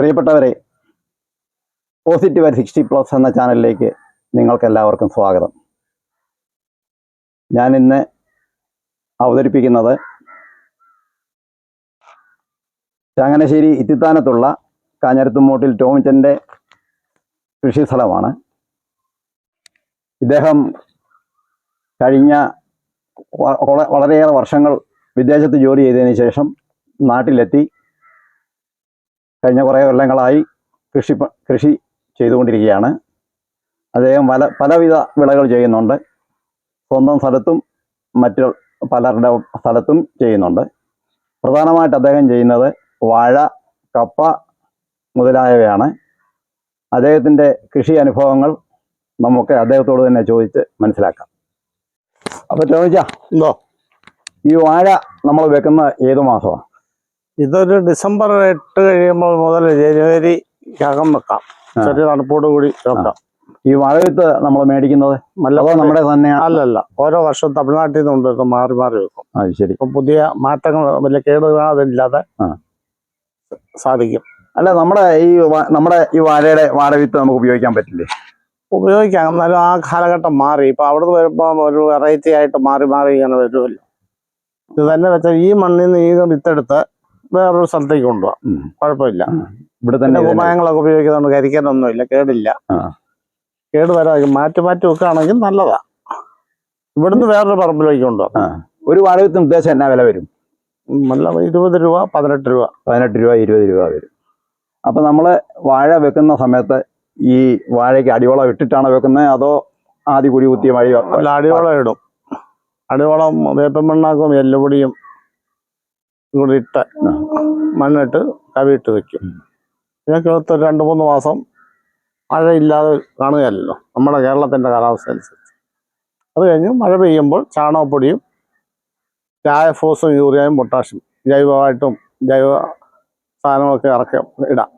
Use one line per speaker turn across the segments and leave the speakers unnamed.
പ്രിയപ്പെട്ടവരെ positive and sixty plus എന്ന ചാനലിലേക്ക് നിങ്ങൾക്ക് എല്ലാവർക്കും സ്വാഗതം. ഞാൻ ഇന്ന് അവതരിപ്പിക്കുന്നത് ചങ്ങനശ്ശേരി ഇത്തിത്താനത്തുള്ള കാഞ്ഞിരത്തുമൂട്ടിൽ ടോമിച്ചന്റെ കൃഷി സ്ഥലമാണ്. ഇദ്ദേഹം കഴിഞ്ഞ വളരെയേറെ വർഷങ്ങൾ വിദേശത്ത് ജോലി ചെയ്തതിന് ശേഷം നാട്ടിലെത്തി. കഴിഞ്ഞ കുറേ കൊല്ലങ്ങളായി കൃഷി കൃഷി ചെയ്തുകൊണ്ടിരിക്കുകയാണ്. അദ്ദേഹം പല പലവിധ വിളകൾ ചെയ്യുന്നുണ്ട്. സ്വന്തം സ്ഥലത്തും മറ്റു പലരുടെ സ്ഥലത്തും ചെയ്യുന്നുണ്ട്. പ്രധാനമായിട്ട് അദ്ദേഹം ചെയ്യുന്നത് വാഴ കപ്പ മുതലായവയാണ്. അദ്ദേഹത്തിന്റെ കൃഷി അനുഭവങ്ങൾ നമുക്ക് അദ്ദേഹത്തോട് തന്നെ ചോദിച്ച് മനസ്സിലാക്കാം. അപ്പോൾ ചോദിച്ചാ
എന്തോ?
ഈ വാഴ നമ്മൾ വെക്കുന്ന ഏത് മാസമാണ്?
ഇതൊരു ഡിസംബർ എട്ട് കഴിയുമ്പോൾ മുതൽ ജനുവരി അകം
വെക്കാം.
ചെറിയ തണുപ്പോട് കൂടി വെക്കാം.
ഈ വാഴ നമ്മൾ മേടിക്കുന്നത് അതോ നമ്മുടെ തന്നെ
അല്ലല്ല. ഓരോ വർഷവും തമിഴ്നാട്ടിൽ നിന്ന് കൊണ്ടുവരുന്ന മാറി മാറി വെക്കും.
അത് ശരി.
ഇപ്പൊ പുതിയ മാറ്റങ്ങൾ വലിയ കേടുകാതില്ലാതെ സാധിക്കും.
അല്ല നമ്മുടെ ഈ നമ്മുടെ ഈ വാഴയുടെ വാഴവിത്ത് നമുക്ക് ഉപയോഗിക്കാൻ പറ്റില്ലേ?
ഉപയോഗിക്കാം. എന്നാലും ആ കാലഘട്ടം മാറി. ഇപ്പൊ അവിടുന്ന് വരുമ്പോ ഒരു വെറൈറ്റി ആയിട്ട് മാറി മാറി ഇങ്ങനെ വരുമല്ലോ. ഇത് തന്നെ വെച്ചാൽ ഈ മണ്ണിൽ നിന്ന് ഈ വിത്തെടുത്ത് വേറൊരു സ്ഥലത്തേക്ക് കൊണ്ടുപോകാം. കുഴപ്പമില്ല.
ഇവിടെ തന്നെ
ഉപായങ്ങളൊക്കെ ഉപയോഗിക്കുന്നതുകൊണ്ട് കരിക്കാനൊന്നുമില്ല കേടില്ല. കേട് വരാതെ മാറ്റി മാറ്റി വെക്കുകയാണെങ്കിൽ നല്ലതാ. ഇവിടുന്ന് വേറൊരു പറമ്പിലേക്ക് കൊണ്ടുപോകാം.
ഒരു വാടകത്തിന് ഉദ്ദേശം എന്നാ വില വരും?
നല്ല ഇരുപത് രൂപ പതിനെട്ട് രൂപ.
പതിനെട്ട് രൂപ ഇരുപത് രൂപ വരും. അപ്പൊ നമ്മൾ വാഴ വെക്കുന്ന സമയത്ത് ഈ വാഴയ്ക്ക് അടിവളം ഇട്ടിട്ടാണ് വെക്കുന്നത്? അതോ ആദ്യ കുടി കുത്തിയ വഴി
അല്ല അടിവളം ഇടും. അടിവളം വേപ്പം മണ്ണാക്കും എല്ലുപൊടിയും കൂടി ഇട്ട്. മണ്ണിട്ട് കവിയിട്ട് വെക്കും. ഇതിനൊക്കെ ഒരു രണ്ട് മൂന്ന് മാസം മഴയില്ലാതെ കാണുകയല്ലോ. നമ്മുടെ കേരളത്തിന്റെ കാലാവസ്ഥ അനുസരിച്ച് അത് കഴിഞ്ഞ് മഴ പെയ്യുമ്പോൾ ചാണകപ്പൊടിയും രായഫോസും യൂറിയയും പൊട്ടാഷ്യം ജൈവമായിട്ടും ജൈവ സാധനങ്ങളൊക്കെ ഇറക്കി ഇടാം.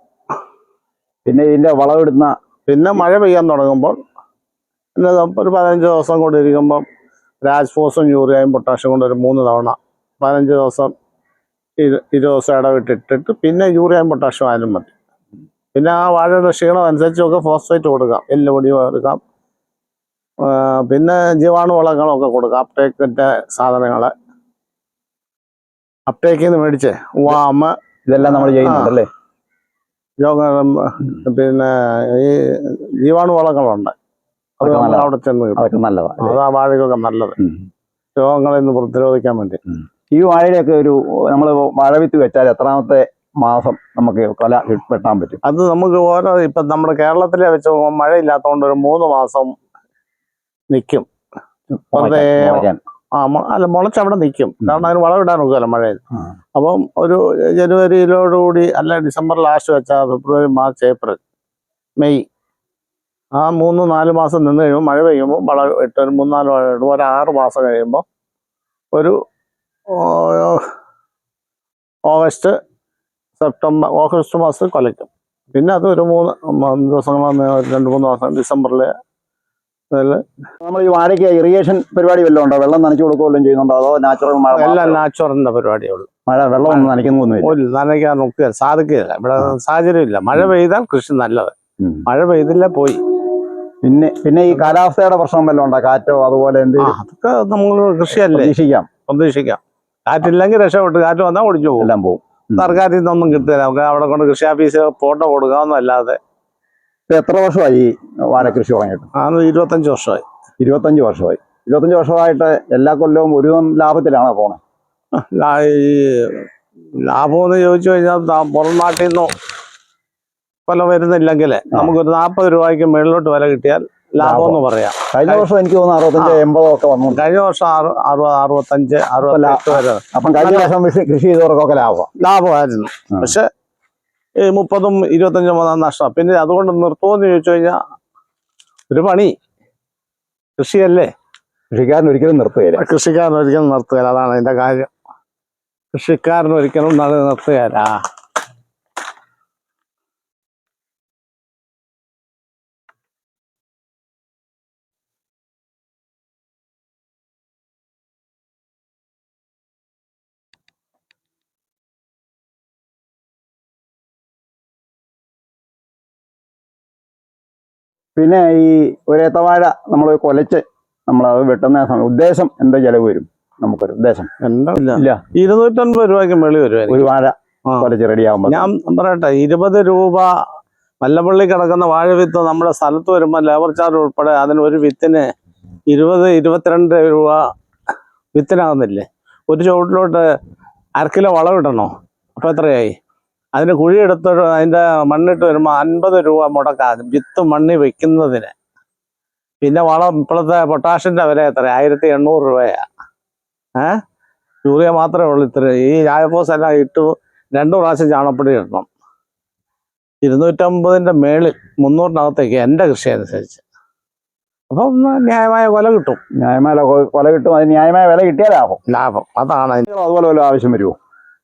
പിന്നെ ഇതിന്റെ വളമിടുന്ന
പിന്നെ മഴ പെയ്യാൻ തുടങ്ങുമ്പോൾ പിന്നെ ഒരു പതിനഞ്ച് ദിവസം കൂടി ഇരിക്കുമ്പം രാജ്ഫോസും യൂറിയയും പൊട്ടാഷ്യം കൊണ്ട് ഒരു മൂന്ന് തവണ പതിനഞ്ച് ദിവസം ഇരുപത് ദിവസം ഇടവിട്ടിട്ടിട്ട് പിന്നെ യൂറിയയും പൊട്ടാഷ്യം ആയാലും മതി. പിന്നെ ആ വാഴയുടെ ക്ഷീണം അനുസരിച്ചൊക്കെ ഫോസ്ഫേറ്റ് കൊടുക്കാം എല്ലുപൊടിയും എടുക്കാം പിന്നെ ജീവാണു വളങ്ങളൊക്കെ കൊടുക്കാം അപ്ടേക്കിന്റെ സാധനങ്ങൾ അപ്ടേക്കിൽ നിന്ന് മേടിച്ചേ വാമ.
ഇതെല്ലാം നമ്മൾ ചെയ്യുന്നുണ്ടല്ലേ?
പിന്നെ ഈ ജീവാണു വളങ്ങളുണ്ട്. അത് നമ്മൾ. അവിടെ ചെന്ന് കിട്ടും. അത് ആ വാഴയ്ക്കൊക്കെ നല്ലത് രോഗങ്ങളെ നിന്ന് പ്രതിരോധിക്കാൻ വേണ്ടി.
ഈ വാഴയുടെയൊക്കെ ഒരു നമ്മൾ വാഴ വിത്ത് വെച്ചാൽ എത്രാമത്തെ മാസം നമുക്ക് കൊല വെട്ടാൻ പറ്റും?
അത് നമുക്ക് ഓരോ ഇപ്പം നമ്മുടെ കേരളത്തിലെ വെച്ച് മഴ ഇല്ലാത്തതുകൊണ്ട് ഒരു മൂന്ന് മാസം നിൽക്കും വെറുതെ ആ അല്ല മുളച്ച് അവിടെ നിൽക്കും കാരണം അതിന് വളമിടാൻ നോക്കുമല്ലോ മഴയിൽ. അപ്പം ഒരു ജനുവരിയിലോടുകൂടി അല്ല ഡിസംബർ ലാസ്റ്റ് വെച്ചാൽ ഫെബ്രുവരി മാർച്ച് ഏപ്രിൽ മെയ് ആ മൂന്ന് നാല് മാസം നിന്ന് കഴിയുമ്പോൾ മഴ പെയ്യുമ്പോൾ വളം ഇട്ട് ഒരു മൂന്നാൽ വളം ഇടുമ്പോൾ ഒരു ആറ് മാസം കഴിയുമ്പോൾ ഒരു ഓഗസ്റ്റ് സെപ്റ്റംബർ ഓഗസ്റ്റ് മാസത്തിൽ കൊലയ്ക്കും. പിന്നെ അത് ഒരു മൂന്ന് ദിവസങ്ങൾ രണ്ട് മൂന്ന് മാസം ഡിസംബറിലെ
നമ്മൾ ഈ വാഴയ്ക്ക് ഇറിഗേഷൻ പരിപാടി വല്ലതും ഉണ്ടോ? വെള്ളം നനച്ചു കൊടുക്കുകയും ചെയ്യുന്നുണ്ടോ? അതോ നാച്ചുറൽ മഴ
എല്ലാം നാച്ചുറലിന്റെ പരിപാടിയേ ഉള്ളൂ.
മഴ വെള്ളം ഒന്നും നനയ്ക്കുന്നൊന്നുമില്ല
നനയ്ക്കാൻ നോക്കുക സാധിക്കുകയില്ല. ഇവിടെ സാഹചര്യമില്ല. മഴ പെയ്താൽ കൃഷി നല്ലത്. മഴ പെയ്തില്ല പോയി.
പിന്നെ പിന്നെ ഈ കാലാവസ്ഥയുടെ പ്രശ്നം വല്ലതും ഉണ്ടോ? കാറ്റോ അതുപോലെ
എന്ത്
എന്തെങ്കിലും
അതൊക്കെ നമ്മൾ കൃഷിയല്ലേ.
പ്രതീക്ഷിക്കാം.
പ്രതീക്ഷിക്കാം. കാറ്റില്ലെങ്കിൽ രക്ഷപ്പെട്ട് കാറ്റ് വന്നാൽ ഒടിച്ചു പോകും.
എല്ലാം പോകും.
സർക്കാരിൽ നിന്നൊന്നും കിട്ടില്ല. നമുക്ക് അവിടെ കൊണ്ട് കൃഷി ഓഫീസിൽ ഫോട്ടോ കൊടുക്കാമെന്നല്ലാതെ
ഇപ്പൊ എത്ര വർഷമായി ഈ വാഴ കൃഷി തുടങ്ങിയിട്ട്?
ആ ഇരുപത്തഞ്ച് വർഷമായി.
ഇരുപത്തഞ്ച് വർഷമായി. ഇരുപത്തഞ്ച് വർഷമായിട്ട് എല്ലാ കൊല്ലവും ഒരു ലാഭത്തിലാണ്
പോണേ? ലാഭം എന്ന് ചോദിച്ചു കഴിഞ്ഞാൽ പുറം നാട്ടിൽ നിന്നോ കൊല്ലം വരുന്നില്ലെങ്കിൽ നമുക്കൊരു നാൽപ്പത് രൂപയ്ക്ക് മുകളിലോട്ട് വില കിട്ടിയാൽ ലാഭം എന്ന് പറയാം.
കഴിഞ്ഞ വർഷം എനിക്ക് തോന്നുന്നു അറുപത്തഞ്ച് എൺപതോ ഒക്കെ വന്നു.
കഴിഞ്ഞ വർഷം അറു- അറുപത് അറുപത്തഞ്ച് അറുപത്തെട്ട് വരെ.
അപ്പം കഴിഞ്ഞ വർഷം കൃഷി ചെയ്തവർക്കൊക്കെ ലാഭം.
ലാഭമായിരുന്നു. പക്ഷെ ഈ മുപ്പതും ഇരുപത്തഞ്ചും വന്നാൽ നഷ്ടം. പിന്നെ അതുകൊണ്ട് നിർത്തുമെന്ന് ചോദിച്ചു കഴിഞ്ഞാൽ ഒരു പണി. കൃഷിയല്ലേ.
കൃഷിക്കാരൻ ഒരിക്കലും നിർത്തുകയില്ല.
കൃഷിക്കാരൻ ഒരിക്കലും നിർത്തുകയില്ല. അതാണ് അതിന്റെ കാര്യം. കൃഷിക്കാരൻ ഒരിക്കലും നിർത്തുകയില്ല.
പിന്നെ ഈ ഒരേത്തവാഴ നമ്മൾ കൊലച്ച് നമ്മൾ അത് വെട്ടുന്ന സമയം ഉദ്ദേശം എന്താ ചെലവ് വരും? നമുക്കൊരു ഉദ്ദേശം.
എന്താ ഇല്ല. ഇരുന്നൂറ്റൻപത് രൂപയ്ക്ക് മേളി വരും
ഒരു വാഴ
ആ.
കൊലച്ച് റെഡിയാകുമ്പോൾ
ഞാൻ പറയട്ടെ ഇരുപത് രൂപ മല്ലപ്പള്ളി കിടക്കുന്ന വാഴ വിത്ത് നമ്മുടെ സ്ഥലത്ത് വരുമ്പോൾ ലേബർ ചാർജ് ഉൾപ്പെടെ അതിന് ഒരു വിത്തിന് ഇരുപത് ഇരുപത്തിരണ്ട് രൂപ വിത്തിനാകുന്നില്ലേ ഒരു ചുവട്ടിലോട്ട് അര കിലോ വളം ഇടണോ? അപ്പോൾ എത്രയായി? അതിന് കുഴി എടുത്ത് അതിന്റെ മണ്ണിട്ട് വരുമ്പോൾ അൻപത് രൂപ മുടക്കാം. വിത്ത് മണ്ണി വെക്കുന്നതിന്. പിന്നെ വളം ഇപ്പോഴത്തെ പൊട്ടാഷിന്റെ വില എത്ര ആയിരത്തി എണ്ണൂറ് രൂപയാ. ഏ? യൂറിയ മാത്രമേ ഉള്ളൂ ഇത്ര. ഈ രായപ്പോസ് എല്ലാം ഇട്ടു രണ്ടു പ്രാവശ്യം ചാണപ്പൊടി ഇടണം. ഇരുന്നൂറ്റമ്പതിന്റെ മേളിൽ മുന്നൂറിനകത്തേക്ക് എന്റെ കൃഷി അനുസരിച്ച്. അപ്പം ന്യായമായ കൊല കിട്ടും.
ന്യായമായ കൊല കിട്ടും. അത് ന്യായമായ വില കിട്ടിയാൽ
ലാഭം. ലാഭം. അതാണ്
അതുപോലെ വല്ല ആവശ്യം വരുമോ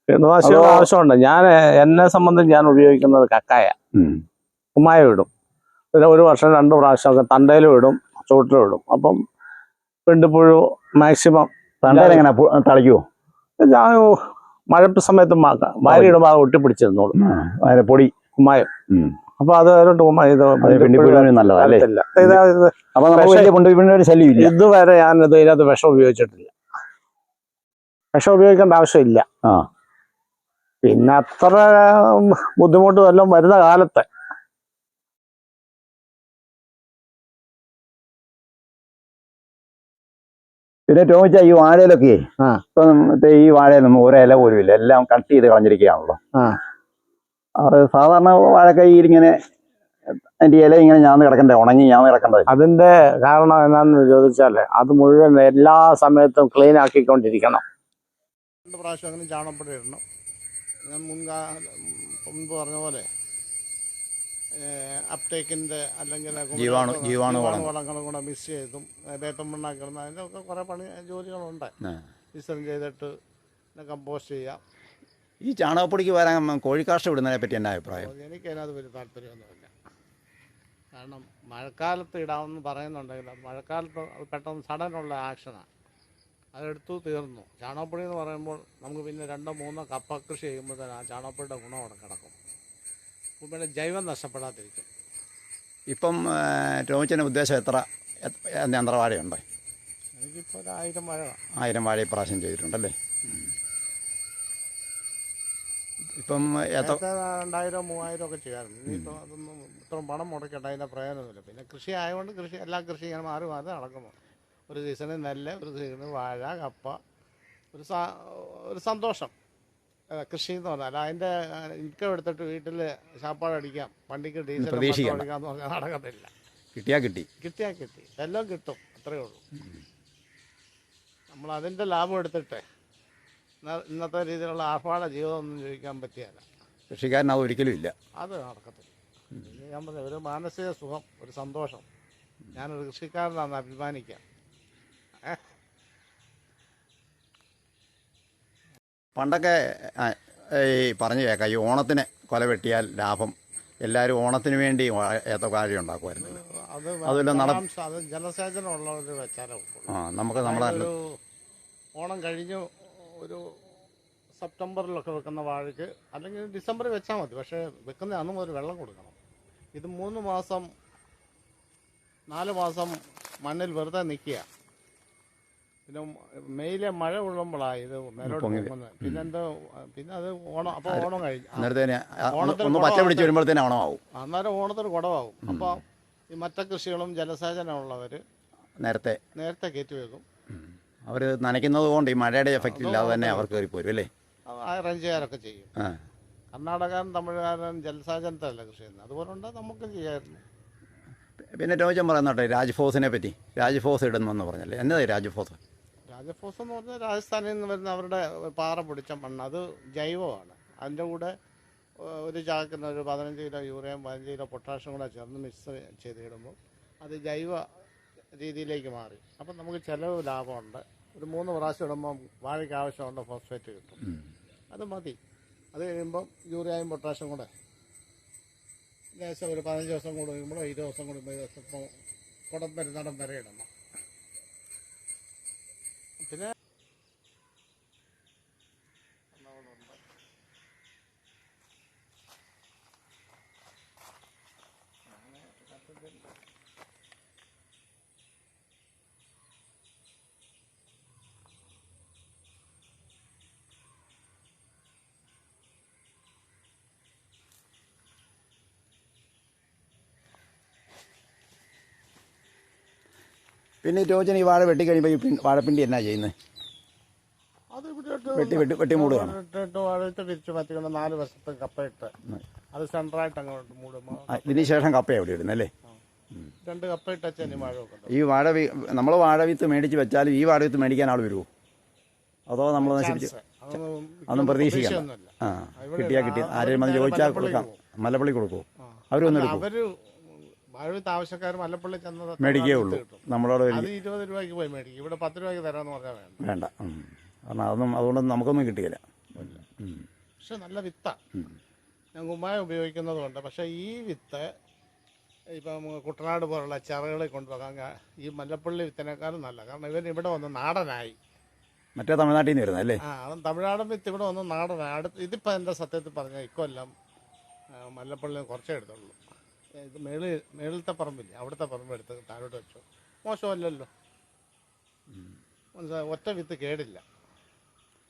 കീടനാശികൾ
അതോ-
ആവശ്യമുണ്ട്. ഞാൻ എന്നെ സംബന്ധിച്ച് ഞാൻ ഉപയോഗിക്കുന്നത് കക്കായ. കുമ്മായ ഇടും പിന്നെ ഒരു വർഷം രണ്ട് പ്രാവശ്യമൊക്കെ തണ്ടയിലും ഇടും ചുവട്ടിലും ഇടും അപ്പം പെണ്ടുപുഴു മാക്സിമം
തണ്ടയിലെങ്ങനെ തളിക്കുവോ?
ഞാൻ മഴ സമയത്ത് വാരി ഇടുമ്പോൾ അത് ഒട്ടിപ്പിടിച്ചിരുന്നോളൂ.
അതിന്റെ പൊടി.
കുമ്മായം. അപ്പൊ അത്
നല്ലതല്ലേ
ഇതുവരെ ഞാൻ ഇത് ഇതിനകത്ത് വിഷം ഉപയോഗിച്ചിട്ടില്ല. വിഷം ഉപയോഗിക്കേണ്ട ആവശ്യമില്ല.
ആ.
പിന്നെ അത്ര ബുദ്ധിമുട്ട് വല്ലതും വരുന്ന കാലത്ത്.
പിന്നെ ടോമിച്ച ഈ വാഴയിലൊക്കെ. ഇപ്പൊ മറ്റേ ഈ വാഴയിലൊന്നും ഒരു ഇല പോലും ഇല്ല. എല്ലാം കട്ട് ചെയ്ത് കളഞ്ഞിരിക്കുകയാണല്ലോ. അത് സാധാരണ വാഴക്കൈയിൽ ഇങ്ങനെ അതിന്റെ ഇല ഇങ്ങനെ ഞാൻ കിടക്കണ്ടേ ഉണങ്ങി ഞാൻ കിടക്കണ്ടേ?
അതിന്റെ കാരണം എന്താണെന്ന് ചോദിച്ചാൽ അത് മുഴുവൻ എല്ലാ സമയത്തും ക്ലീൻ ആക്കിക്കൊണ്ടിരിക്കണം. രണ്ട് പ്രാവശ്യം അങ്ങനെ ചാണകപ്പൊടി ഇടണം. ഞാൻ മുൻകാ മുൻപ് പറഞ്ഞ പോലെ അപ്ടേക്കിന്റെ അല്ലെങ്കിൽ
ജീവാണു- ജീവാണു വളങ്ങൾ.
വളങ്ങളും കൂടെ മിസ് ചെയ്തും വേപ്പം മണ്ണാക്കിടുന്ന അതിന്റെ ഒക്കെ കുറേ പണി ജോലികളുണ്ട്. മിശ്രം ചെയ്തിട്ട് കമ്പോസ്റ്റ് ചെയ്യാം.
ഈ ചാണകപ്പൊടിക്ക് വരാൻ കോഴിക്കാഷ്ട വിടുന്നതിനെ പറ്റി എന്റെ അഭിപ്രായം?
എനിക്ക് അതിനകത്ത് വലിയ താല്പര്യമൊന്നുമില്ല. കാരണം മഴക്കാലത്ത് ഇടാമെന്ന് പറയുന്നുണ്ടെങ്കിൽ മഴക്കാലത്ത് പെട്ടെന്ന് സഡനുള്ള ആക്ഷനാണ് അതെടുത്തു തീർന്നു. ചാണകപ്പൊടി എന്ന് പറയുമ്പോൾ നമുക്ക് പിന്നെ രണ്ടോ മൂന്നോ കപ്പ കൃഷി ചെയ്യുമ്പോൾ തന്നെ ആ ചാണകപ്പൊടിയുടെ ഗുണം അവിടെ കിടക്കും. പിന്നെ ജൈവം നഷ്ടപ്പെടാതിരിക്കും.
ഇപ്പം ടോമിച്ചന്റെ ഉദ്ദേശം എത്ര? യന്ത്രവാഴയുണ്ട്
എനിക്കിപ്പോൾ ഒരു ആയിരം വാഴ
ആയിരം വാഴ ഇപ്രാവശ്യം ചെയ്തിട്ടുണ്ടല്ലേ? ഇപ്പം
രണ്ടായിരം മൂവായിരം ഒക്കെ ചെയ്യാറുണ്ട്. ഇനിയിപ്പോൾ അതൊന്നും ഇത്രയും പണം മുടക്കേണ്ട അതിന്റെ പ്രയോജനമില്ല. പിന്നെ കൃഷി ആയതുകൊണ്ട് കൃഷി എല്ലാ കൃഷി ഇങ്ങനെ മാറി മാറി നടക്കുന്നു ഒരു സീസണിൽ നെല്ല് ഒരു സീസണിൽ വാഴ കപ്പ. ഒരു സ ഒരു സന്തോഷം. കൃഷി എന്ന് പറഞ്ഞാൽ അതിന്റെ ഇൻകം എടുത്തിട്ട് വീട്ടിൽ ശാപ്പാട് അടിക്കാം. വണ്ടിക്ക് ഡീസൽ. അടിക്കാന്ന് പറഞ്ഞാൽ നടക്കത്തില്ല.
കിട്ടിയാൽ കിട്ടി.
കിട്ടിയാൽ കിട്ടി. എല്ലാം കിട്ടും അത്രയേ ഉള്ളൂ. നമ്മൾ അതിന്റെ ലാഭം എടുത്തിട്ട്. ഇന്നത്തെ രീതിയിലുള്ള ആർഭാട ജീവിതമൊന്നും ജീവിക്കാൻ പറ്റിയല്ല.
കൃഷിക്കാരൻ അത് ഒരിക്കലും ഇല്ല.
അത് നടക്കത്തില്ല. ഞാൻ പറഞ്ഞ ഒരു മാനസിക സുഖം ഒരു സന്തോഷം. ഞാനൊരു കൃഷിക്കാരനാണെന്ന് അഭിമാനിക്കാം.
പണ്ടൊക്കെ ഈ പറഞ്ഞു കേൾക്കാം ഈ ഓണത്തിന് കൊല വെട്ടിയാൽ ലാഭം. എല്ലാവരും ഓണത്തിന് വേണ്ടി കാര്യം ഉണ്ടാക്കുമായിരുന്നു.
അത്
അതുമല്ല നട-
ജലസേചനമുള്ളവർ വെച്ചാലേ.
ആ നമുക്ക് നമ്മുടെ
ഓണം കഴിഞ്ഞു ഒരു സെപ്റ്റംബറിലൊക്കെ വെക്കുന്ന വാഴയ്ക്ക് അല്ലെങ്കിൽ ഡിസംബറിൽ വെച്ചാൽ മതി പക്ഷേ വെക്കുന്ന അന്നും ഒരു വെള്ളം കൊടുക്കണം. ഇത് മൂന്ന് മാസം നാല് മാസം മണ്ണിൽ വെറുതെ നിൽക്കുക. പിന്നെ മെയിലെ മഴ കൊള്ളുമ്പോഴാണ് ഇത് മേലോട്ട് പോകുന്നത് പിന്നെ എന്താ പിന്നെ അത് ഓണം അപ്പോൾ ഓണം കഴിഞ്ഞു. ഓണത്തിന്
പച്ച പിടിച്ച് വരുമ്പോഴത്തേന് ഓണമാവും.
അന്നേരം ഓണത്തിന് കുടവാകും അപ്പോൾ ഈ മറ്റ കൃഷികളും ജലസേചനമുള്ളവർ
നേരത്തെ.
നേരത്തെ കയറ്റി വെക്കും.
അവർ നനയ്ക്കുന്നത് കൊണ്ട് ഈ മഴയുടെ എഫക്റ്റ് ഇല്ലാതെ തന്നെ അവർ കയറി പോരും അല്ലേ?
അത് അറേഞ്ച് ചെയ്യാനൊക്കെ ചെയ്യും.
കർണാടകം
കർണാടകൻ തമിഴ്നാടൻ ജലസേചനത്തിലല്ല കൃഷി ചെയ്യുന്നത്? അതുപോലുണ്ട് നമുക്ക് ചെയ്യാമായിരുന്നു
പിന്നെ രോജൻ പറയുന്നോട്ടെ രാജ്ഫോസിനെ പറ്റി. രാജ്ഫോസ് ഇടുന്നെന്ന് പറഞ്ഞല്ലേ? എന്നതായി രാജ്ഫോസ്?
രാജഫോസ് എന്ന് പറഞ്ഞാൽ രാജസ്ഥാനിൽ നിന്ന് വരുന്ന അവരുടെ പാറ പൊടിച്ച മണ്ണ്. അത് ജൈവമാണ്. അതിന്റെ കൂടെ ഒരു ചാക്കിന് ഒരു പതിനഞ്ച് കിലോ യൂറിയയും പതിനഞ്ച് കിലോ പൊട്ടാഷ്യം കൂടെ ചേർന്ന് മിക്സ് ചെയ്തിടുമ്പോൾ അത് ജൈവ രീതിയിലേക്ക് മാറി. അപ്പം നമുക്ക് ചിലവ് ലാഭമുണ്ട്. ഒരു മൂന്ന് പ്രാവശ്യം ഇടുമ്പം വാഴയ്ക്ക് ആവശ്യമുണ്ട് ഫോസ്ഫേറ്റ് കിട്ടും. അത് മതി. അത് കഴിയുമ്പം യൂറിയയും പൊട്ടാഷ്യം കൂടെ ലേശം ഒരു പതിനഞ്ച് ദിവസം കൂടെ കഴിയുമ്പോഴോ ഇരുപത് ദിവസം കൂടുമ്പോൾ ദിവസം ഇപ്പോൾ കുടം വരുന്നിടം വരെ ഇടണം. പിന്നെ
പിന്നെ രോജന ഈ വാഴ വെട്ടി കഴിയുമ്പോൾ ഈ വാഴപ്പിണ്ടി എന്നാ ചെയ്യുന്നത് വെട്ടി വെട്ടി വെട്ടി മൂടുകയാണ്
തിരിച്ച് മാറ്റിക്കൊണ്ട് നാല് വശത്ത് കപ്പയിട്ട് അത് അങ്ങോട്ട് മൂടുമ്പോൾ
ഇതിന് ശേഷം കപ്പ എവിടെ ഇടുന്നത് അല്ലേ?
രണ്ട് കപ്പയിട്ട്
ഈ വാഴ നമ്മൾ വാഴ വിത്ത് മേടിച്ച് വെച്ചാലും ഈ വാഴ വിത്ത് മേടിക്കാൻ ആൾ വരുമോ അതോ നമ്മൾ നശിപ്പിച്ച്
അതൊന്നും പ്രതീക്ഷിക്കാം.
ആ കിട്ടിയാ കിട്ടിയ ആരെയും വന്ന് ചോദിച്ചാൽ കൊടുക്കാം. മലപ്പള്ളി കൊടുക്കുമോ അവരൊന്നും എടുക്കും
അവർ വാഴവിത്ത് ആവശ്യക്കാർ മല്ലപ്പള്ളി ചെന്ന
മേടിക്കേ ഉള്ളൂ. നമ്മളോട്
അത് ഇരുപത് രൂപയ്ക്ക് പോയി മേടിക്കും. ഇവിടെ പത്ത് രൂപയ്ക്ക് തരാമെന്ന് പറഞ്ഞാൽ വേണ്ട?
വേണ്ട. കാരണം അതൊന്നും അതുകൊണ്ടൊന്നും നമുക്കൊന്നും കിട്ടിയില്ല.
പക്ഷെ നല്ല വിത്താ. ഞാൻ കുമ്മായം ഉപയോഗിക്കുന്നതുകൊണ്ട്. പക്ഷെ ഈ വിത്ത് ഇപ്പം കുട്ടനാട് പോലുള്ള ചിറകളിൽ കൊണ്ടുപോകാൻ ഈ മല്ലപ്പള്ളി വിത്തിനേക്കാളും നല്ല കാരണം ഇവൻ ഇവിടെ വന്ന് നാടനായി.
മറ്റേ തമിഴ്നാട്ടിൽ നിന്ന് വരുന്നത് അല്ലേ
ആ അവൻ തമിഴ്നാടൻ വിത്ത് ഇവിടെ വന്ന് നാടനായി. അടുത്ത് ഇതിപ്പോൾ എന്റെ സത്യത്തിൽ പറഞ്ഞാൽ ഇക്കൊല്ലം മല്ലപ്പള്ളി കുറച്ചേ എടുത്തുള്ളൂ. ഇത് മേളിൽ മേളിലത്തെ പറമ്പില്ലേ? അവിടുത്തെ പറമ്പ് എടുത്ത് താഴോട്ട് വെച്ചു. മോശമല്ലല്ലോ. മനസ്സിലായി ഒറ്റ വിത്ത് കേടില്ല.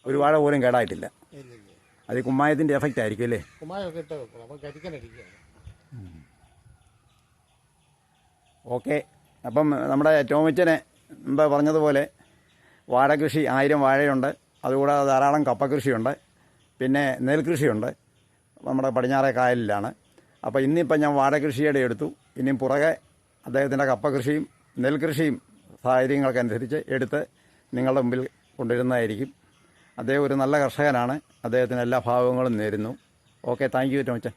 ഒരു വാഴ പോലും കേടായിട്ടില്ല.
ഇല്ലില്ല
അത് ഈ കുമ്മായത്തിന്റെ എഫക്റ്റ് ആയിരിക്കും അല്ലേ?
കുമ്മായൊക്കെ ഇട്ട് വെക്കണം. അപ്പം കരിക്കനടിക്കുകയാണ്.
ഓക്കെ. അപ്പം നമ്മുടെ ടോമിച്ചനെ മുമ്പ് പറഞ്ഞതുപോലെ വാഴ കൃഷി ആയിരം വാഴയുണ്ട്. അതുകൂടാതെ ധാരാളം കപ്പ കൃഷിയുണ്ട്. പിന്നെ നെൽകൃഷിയുണ്ട്. നമ്മുടെ പടിഞ്ഞാറേ കായലിലാണ്. അപ്പോൾ ഇന്നിപ്പം ഞാൻ വാഴ കൃഷിയുടെ എടുത്തു. ഇനിയും പുറകെ അദ്ദേഹത്തിന്റെ കപ്പകൃഷിയും നെൽകൃഷിയും സാഹചര്യങ്ങൾക്കനുസരിച്ച് എടുത്ത് നിങ്ങളുടെ മുമ്പിൽ കൊണ്ടുവരുന്നതായിരിക്കും. അദ്ദേഹം ഒരു നല്ല കർഷകനാണ്. അദ്ദേഹത്തിന് എല്ലാ ഭാവങ്ങളും നേരുന്നു. Okay thank you Tomichan